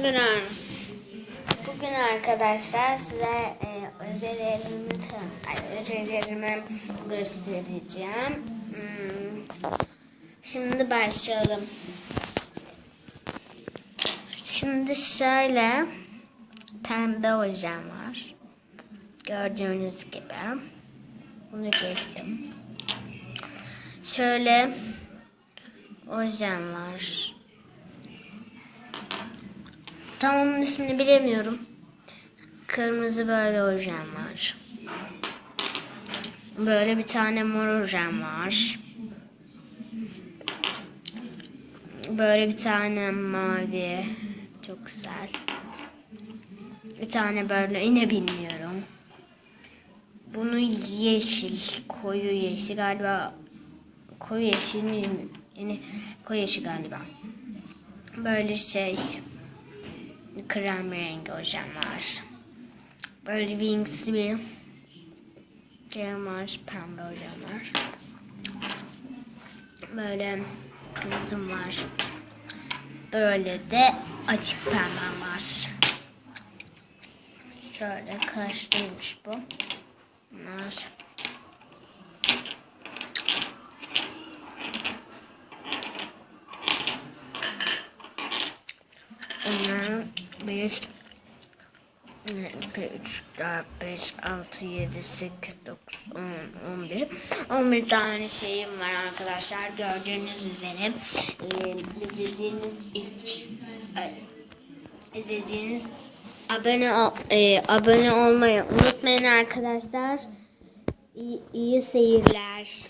Bugün, bugün arkadaşlar size e, özellerimi, ay, göstereceğim. Hmm. Şimdi başlayalım. Şimdi şöyle pembe ojem var. Gördüğünüz gibi. Bunu geçtim. Şöyle ojem var. Tam onun ismini bilemiyorum. Kırmızı böyle ojem var. Böyle bir tane mor ojem var. Böyle bir tane mavi. Çok güzel. Bir tane böyle yine bilmiyorum. Bunu yeşil, koyu yeşil galiba. Koyu yeşil mi? Yani koyu yeşil galiba. Böyle şey krem rengi hocam var. Böyle Wings'li bir krem var. Pembe hocam var. Böyle kızım var. Böyle de açık pembe var. Şöyle karşıymış bu. Bunlar. Onların 5 2, 3, 4, 5, 6, 7, 8, 9, 10, 11. 11 tane şeyim var arkadaşlar. Gördüğünüz üzere. Ee, izlediğiniz iç, ay, izlediğiniz abone e, abone olmayı unutmayın arkadaşlar. İyi, iyi seyirler.